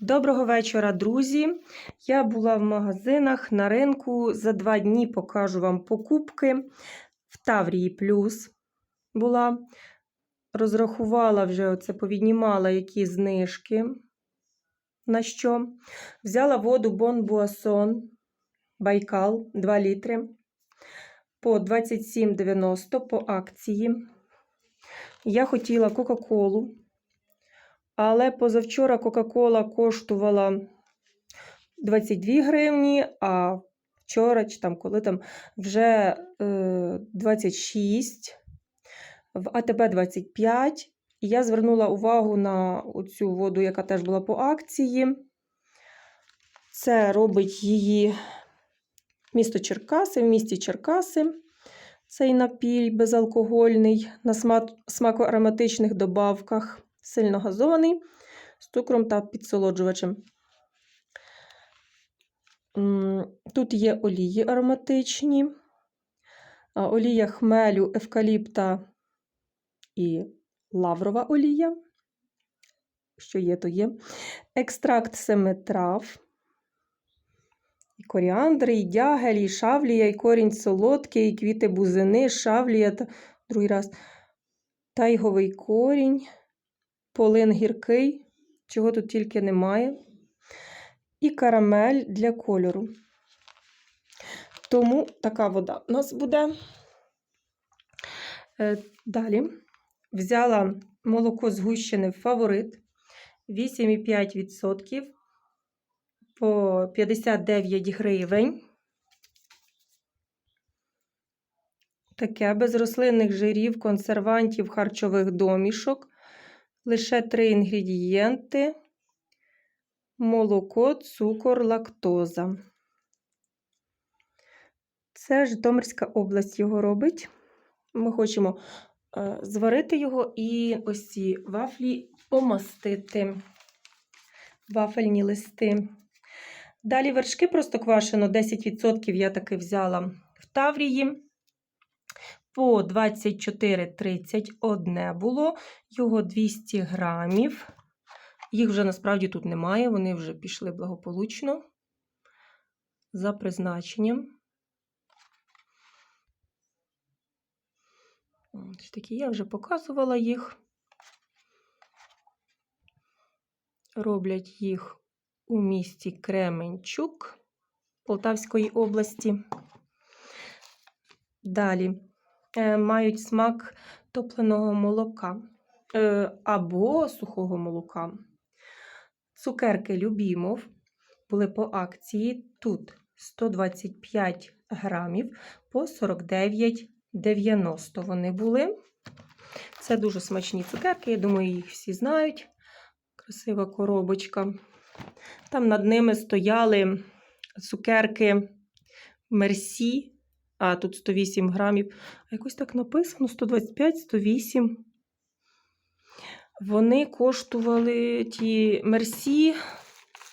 Доброго вечора, друзі. Я була в магазинах на ринку. За два дні покажу вам покупки. В Таврії Плюс була. Розрахувала вже оце, повіднімала які знижки. На що? Взяла воду Бон Буасон Байкал 2 літри по 27,90 по акції. Я хотіла Кока-Колу. Але позавчора Кока-Кола коштувала 22 гривні, а вчора, чи там коли там вже е, 26, в АТБ 25. І я звернула увагу на цю воду, яка теж була по акції. Це робить її місто Черкаси, в місті Черкаси. Цей напій безалкогольний на смако-ароматичних добавках сильно газований з цукром та підсолоджувачем. Тут є олії ароматичні, олія хмелю, евкаліпта і лаврова олія. Що є, то є. Екстракт семи трав, і коріандри, і дягель, і шавлія, і корінь солодкий, і квіти бузини, шавлія, та другий раз, тайговий корінь полин гіркий, чого тут тільки немає. І карамель для кольору. Тому така вода у нас буде. Е, далі взяла молоко згущене фаворит 8,5% по 59 гривень. Таке без рослинних жирів, консервантів, харчових домішок. Лише три інгредієнти: молоко, цукор, лактоза. Це Житомирська область його робить. Ми хочемо е, зварити його і ось ці вафлі помастити, вафельні листи. Далі вершки просто квашено, 10% я таки взяла в Таврії по 24,31 було, його 200 грамів. Їх вже насправді тут немає, вони вже пішли благополучно за призначенням. Ось такі я вже показувала їх. Роблять їх у місті Кременчук Полтавської області. Далі мають смак топленого молока е, або сухого молока. Цукерки Любімов були по акції. Тут 125 грамів по 49,90 вони були. Це дуже смачні цукерки, я думаю, їх всі знають. Красива коробочка. Там над ними стояли цукерки Мерсі а тут 108 грамів. А якось так написано: 125, 108. Вони коштували ті мерсі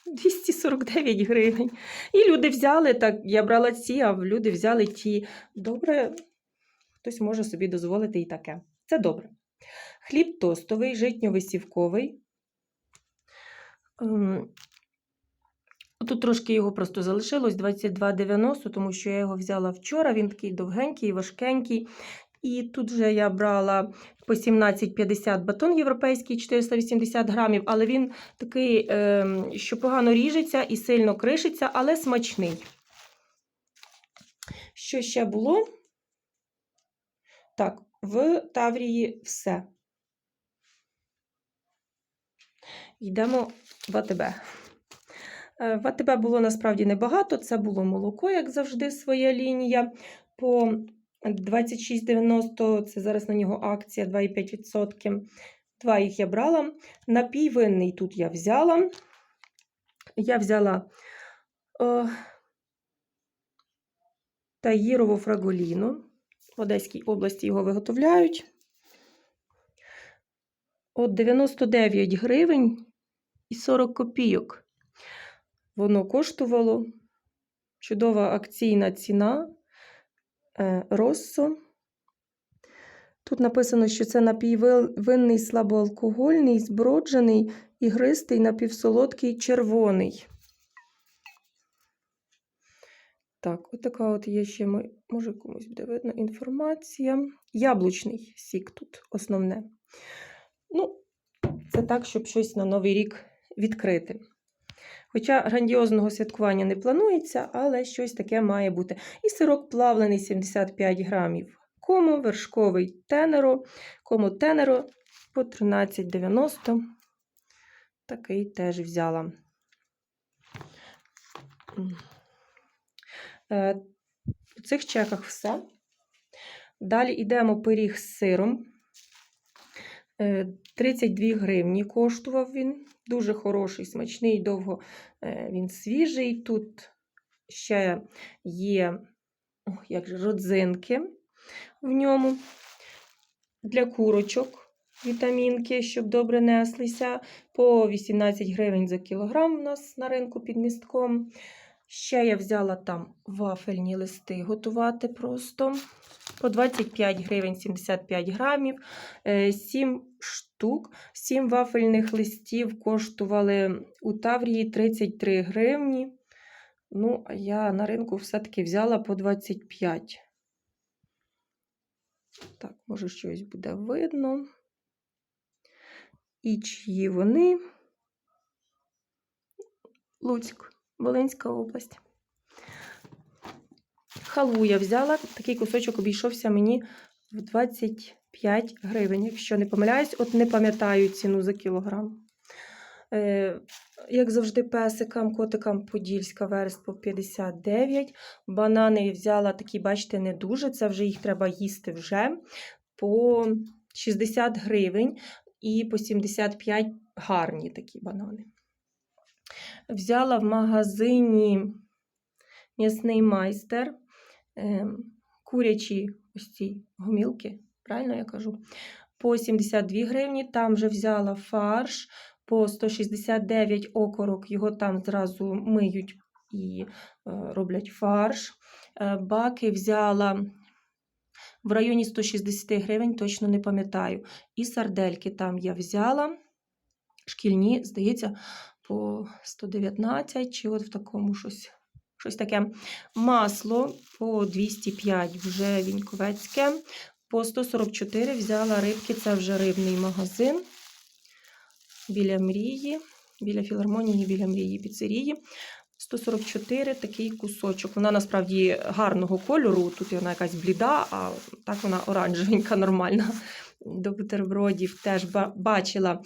249 гривень. І люди взяли, так, я брала ці, а люди взяли ті. Добре, хтось може собі дозволити і таке. Це добре. Хліб тостовий, житньо-висівковий. Тут трошки його просто залишилось 22,90, тому що я його взяла вчора. Він такий довгенький, важкенький. І тут вже я брала по 17,50 батон європейський 480 грамів, але він такий, ем, що погано ріжеться і сильно кришиться, але смачний. Що ще було? Так, в Таврії все. Йдемо в АТБ. Е, в АТБ було насправді небагато, це було молоко, як завжди, своя лінія. По 26,90 це зараз на нього акція 2,5%. Два їх я брала. Напій винний тут я взяла. Я взяла е, таїрову фраголіну. В Одеській області його виготовляють. От 99 гривень і 40 копійок воно коштувало. Чудова акційна ціна Россо. Тут написано, що це напій винний слабоалкогольний, зброджений ігристий напівсолодкий червоний. Так, отака от є ще, може комусь буде видно інформація. Яблучний сік тут основне. Ну, це так, щоб щось на Новий рік відкрити. Хоча грандіозного святкування не планується, але щось таке має бути. І сирок плавлений 75 грамів. Комо, вершковий тенеро, кому тенеро по 13,90. Такий теж взяла. Е, У цих чеках все. Далі йдемо пиріг з сиром. Е, 32 гривні коштував він. Дуже хороший, смачний, довго е, він свіжий. Тут ще є ох, як же, родзинки в ньому для курочок. Вітамінки, щоб добре неслися. По 18 гривень за кілограм у нас на ринку під містком. Ще я взяла там вафельні листи готувати просто. По 25 гривень 75 грамів. 7 штук. 7 вафельних листів коштували у Таврії 33 гривні. Ну, а я на ринку все-таки взяла по 25. Так, може, щось буде видно. І чиї вони? Луцьк, Волинська область. Халву я взяла. Такий кусочок обійшовся мені в 25 гривень. Якщо не помиляюсь, от не пам'ятаю ціну за кілограм. Е, як завжди, песикам, котикам подільська верст по 59. Банани я взяла такі, бачите, не дуже. Це вже їх треба їсти вже по 60 гривень і по 75 гарні такі банани. Взяла в магазині м'ясний майстер е, курячі ось ці гомілки, правильно я кажу, по 72 гривні. Там вже взяла фарш по 169 окорок, його там зразу миють і е, роблять фарш. Е, баки взяла в районі 160 гривень, точно не пам'ятаю. І сардельки там я взяла. Шкільні, здається, по 119 чи от в такому щось. Щось таке. Масло по 205 вже Віньковецьке. По 144 взяла рибки, це вже рибний магазин. Біля мрії, біля філармонії, біля мрії піцерії. 144 такий кусочок. Вона насправді гарного кольору. Тут вона якась бліда, а так вона оранжевенька, нормальна. До бутербродів теж бачила е,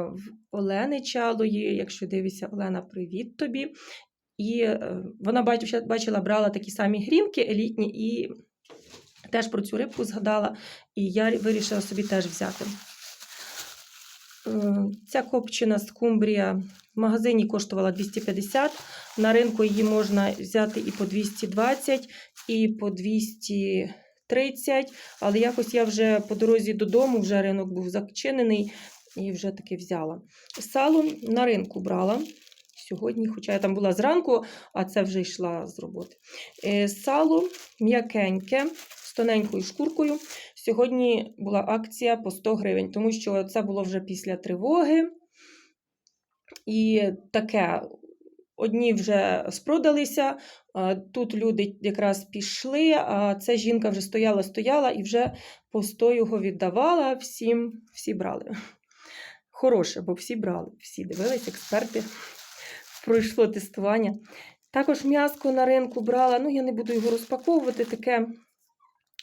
в Олени Чалої. Якщо дивишся, Олена, привіт тобі. І е, вона бачила, брала такі самі грінки елітні, і теж про цю рибку згадала. І я вирішила собі теж взяти. Е, Ця копчена скумбрія в магазині коштувала 250. На ринку її можна взяти і по 220, і по 230. Але якось я вже по дорозі додому, вже ринок був зачинений і вже таки взяла. Сало на ринку брала сьогодні, хоча я там була зранку, а це вже йшла з роботи. Е, Сало м'якеньке, з тоненькою шкуркою. Сьогодні була акція по 100 гривень, тому що це було вже після тривоги. І таке. Одні вже спродалися, тут люди якраз пішли, а ця жінка вже стояла, стояла і вже по 100 його віддавала всім, всі брали. Хороше, бо всі брали, всі дивились, експерти. Пройшло тестування. Також м'яско на ринку брала, ну я не буду його розпаковувати, таке,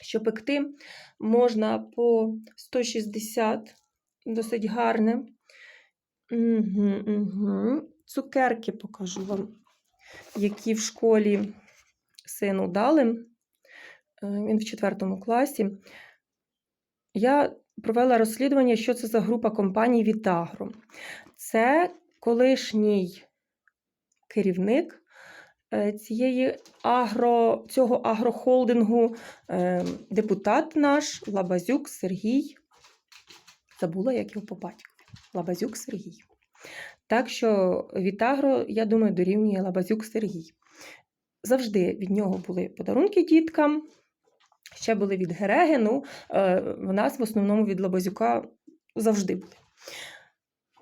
що пекти можна по 160, досить гарне. Угу, угу. Цукерки покажу вам, які в школі сину дали. Е, Він в четвертому класі. Я провела розслідування, що це за група компаній Вітагро. Це колишній керівник е, цієї агро, цього агрохолдингу, е, депутат наш Лабазюк Сергій. Забула, як його по батькові. Лабазюк Сергій. Так що Вітагро, я думаю, дорівнює Лабазюк Сергій. Завжди від нього були подарунки діткам. Ще були від Гереги. Ну, е, в нас в основному від Лабазюка завжди були.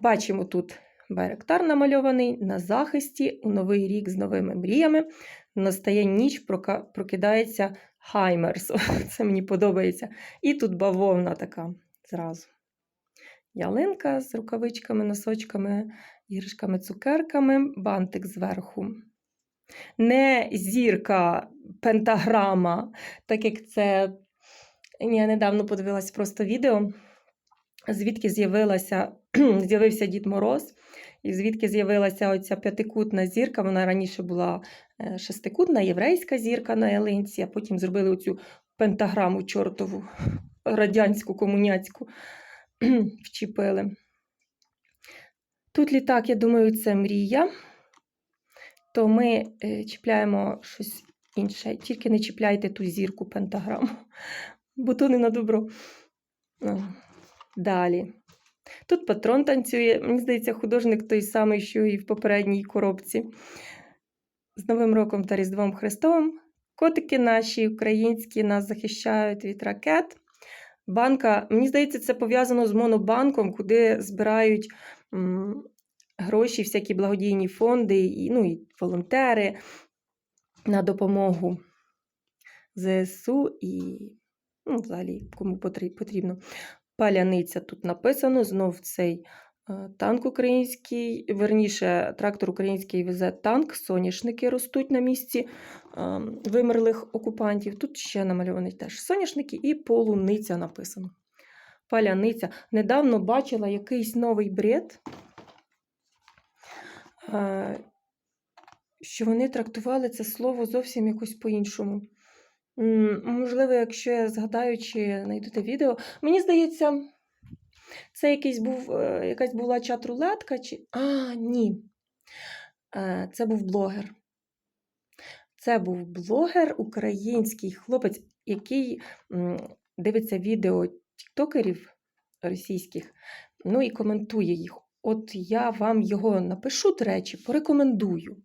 Бачимо тут Байрактар намальований на захисті у новий рік з новими мріями. Настає ніч, прокидається Хаймерс. Це мені подобається. І тут бавовна така зразу. Ялинка з рукавичками, носочками, іграшками, цукерками, бантик зверху. Не зірка, пентаграма, так як це. Я недавно подивилась просто відео, звідки з'явилася, з'явився Дід Мороз, і звідки з'явилася оця п'ятикутна зірка. Вона раніше була е, шестикутна, єврейська зірка на ялинці, а потім зробили оцю пентаграму чортову, радянську, комуняцьку вчепили. Тут літак, я думаю, це мрія. То ми е, чіпляємо щось інше. Тільки не чіпляйте ту зірку пентаграму, бо то не на добро. Ну, Далі. Тут патрон танцює. Мені здається, художник той самий, що і в попередній коробці. З Новим роком та Різдвом Христовим. Котики наші українські нас захищають від ракет. Банка, мені здається, це пов'язано з Монобанком, куди збирають гроші, всякі благодійні фонди, і, ну, і волонтери на допомогу ЗСУ і ну, взагалі кому потрібно. Паляниця тут написано, знов цей танк український, верніше, трактор український везе танк, соняшники ростуть на місці е, вимерлих окупантів. Тут ще намальовані теж соняшники і полуниця написано. Паляниця. Недавно бачила якийсь новий бред, е, що вони трактували це слово зовсім якось по-іншому. Можливо, якщо я згадаю чи знайду те відео. Мені здається, це якийсь був, е, якась була чат-рулетка, чи. А, ні. Е, Це був блогер. Це був блогер, український хлопець, який дивиться відео тіктокерів російських, ну і коментує їх. От я вам його напишу, до речі, порекомендую.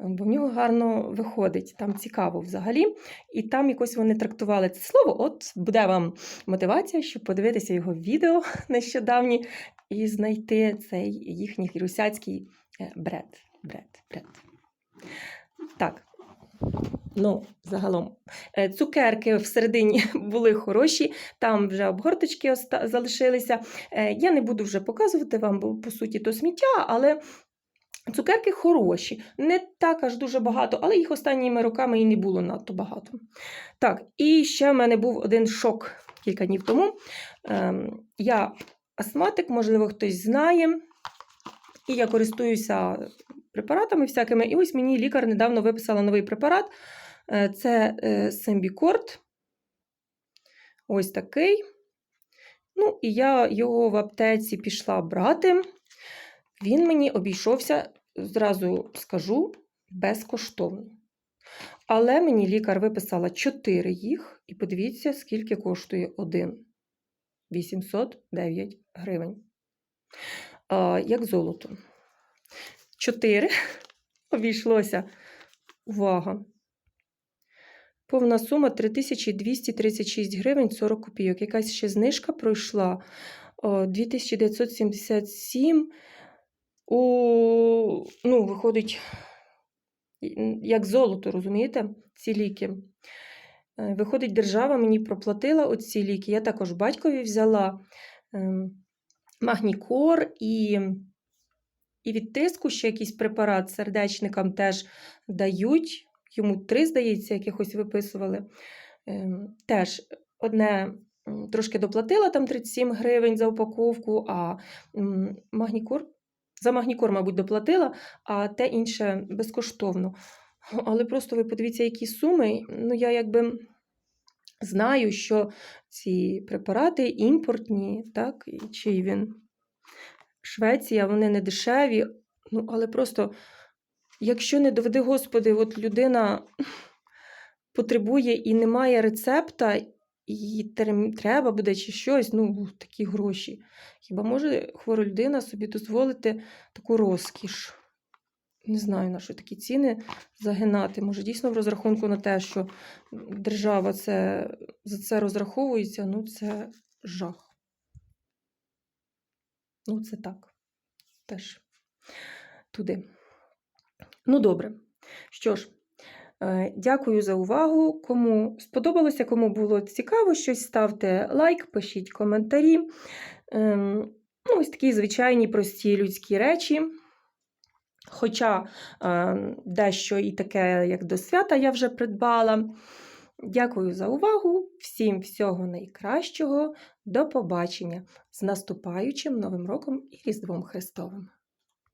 Бо в нього гарно виходить, там цікаво взагалі. І там якось вони трактували це слово. От буде вам мотивація, щоб подивитися його відео нещодавні і знайти цей їхній русяцький е, бред. бред, бред. Так. Ну, загалом, Е, цукерки всередині були хороші, там вже обгорточки залишилися. Е, Я не буду вже показувати вам, бо по суті то сміття, але цукерки хороші. Не так аж дуже багато, але їх останніми роками і не було надто багато. Так, і ще в мене був один шок кілька днів тому. Ем, Я астматик, можливо, хтось знає. І я користуюся препаратами всякими. І ось мені лікар недавно виписала новий препарат. Е, Це е, Ось такий. Ну, і я його в аптеці пішла брати. Він мені обійшовся, зразу скажу, безкоштовно. Але мені лікар виписала 4 їх, і подивіться, скільки коштує один. 809 гривень. А, як золото. 4 обійшлося. Увага! Повна сума 3236 гривень 40 копійок. Якась ще знижка пройшла. 2977. У, ну, виходить, як золото, розумієте, ці ліки. Е, Виходить, держава мені проплатила оці ліки. Я також батькові взяла ем, магнікор і, і від тиску ще якийсь препарат сердечникам теж дають. Йому три, здається, якихось виписували. Ем, Теж одне трошки доплатила там 37 гривень за упаковку, а магнікор за магнікор, мабуть, доплатила, а те інше безкоштовно. Але просто ви подивіться, які суми. Ну, я якби знаю, що ці препарати імпортні, так, і чий він Швеція, вони не дешеві. Ну, але просто, якщо не доведи, Господи, от людина потребує і немає рецепта, і треба буде чи щось, ну, такі гроші. Хіба може хвора людина собі дозволити таку розкіш? Не знаю, на що такі ціни загинати. Може, дійсно в розрахунку на те, що держава це, за це розраховується, ну це жах. Ну, це так. теж туди. Ну, добре. Що ж, дякую за увагу. Кому сподобалося, кому було цікаво щось, ставте лайк, пишіть коментарі. Ем, Ну, ось такі звичайні прості людські речі. Хоча е, дещо і таке, як до свята, я вже придбала. Дякую за увагу. Всім всього найкращого. До побачення з наступаючим Новим роком і Різдвом Христовим!